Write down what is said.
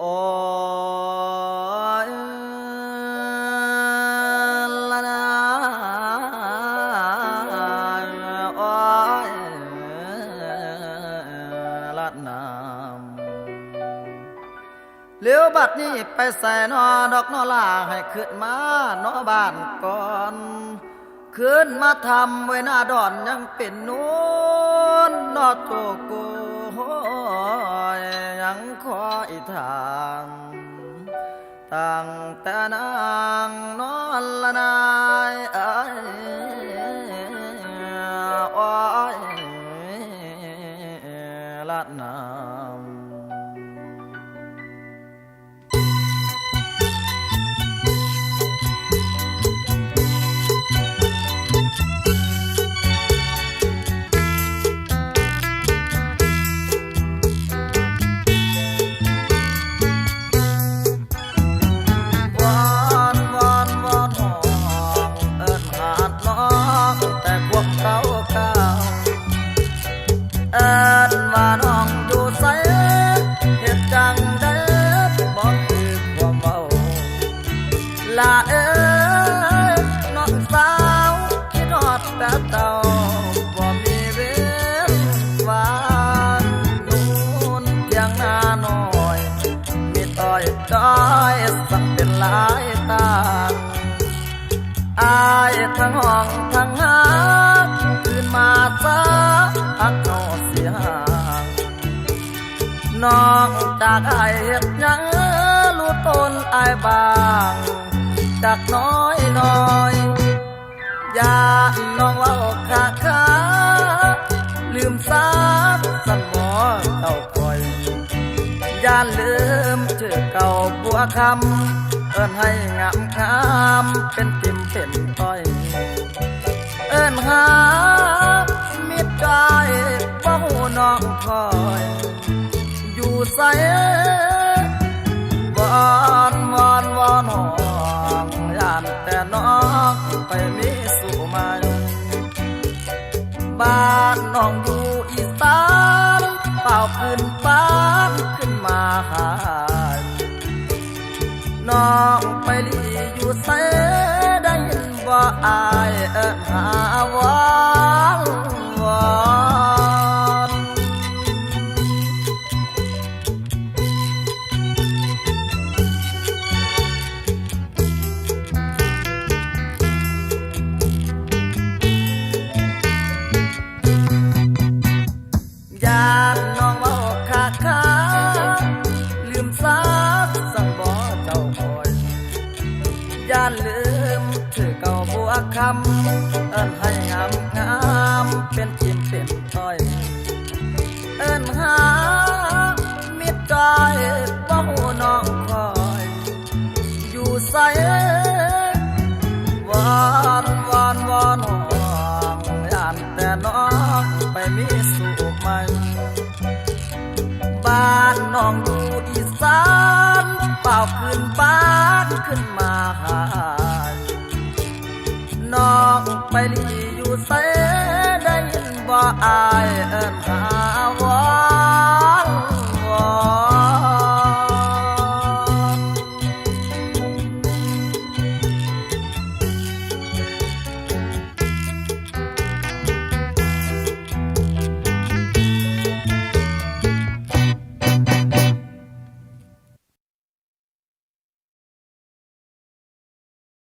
เลี้ยวบัดนี้ไปใส่นอดอกนอลาให้ขึ้นมานอบ้านก่อนขึ้นมาทำไว้หน้าดอนยังเป็นนูนนอโตโก ยังคอยทางตั้งแต่นางนอนละนายอ้ยโอ้ยละนาม ทั้งห้องทั้งหาคืนมาซะพักเขาเสียห่างน้องจากอายเฮ็ดยังรู้ตนอบางจากน้อยน้อยอย่าน้องว่าขาขาลืมสาสันหมอเก่าคอยอย่าลืมชื่อเก่าบัวคำ เอิ้นให้งามงามเป็นติมเป็นต้อย เอิ้นหามิตรใจบ่หูน้องคอย อยู่ใสวอนวอนวอนห้องย่านแต่น้องไปมีสู่ใหม่บ้านน้องอยู่อีสานเป่าขึ้น อายเอิ้นหา นแต่น้องไปมีสู่ใหม่บ้านน้องอยู่อีสานเป่าขึ้นบ้านขึ้นมาหาน้องไปลีอยู่เสได้ยินบ่อายเอิ้นหาว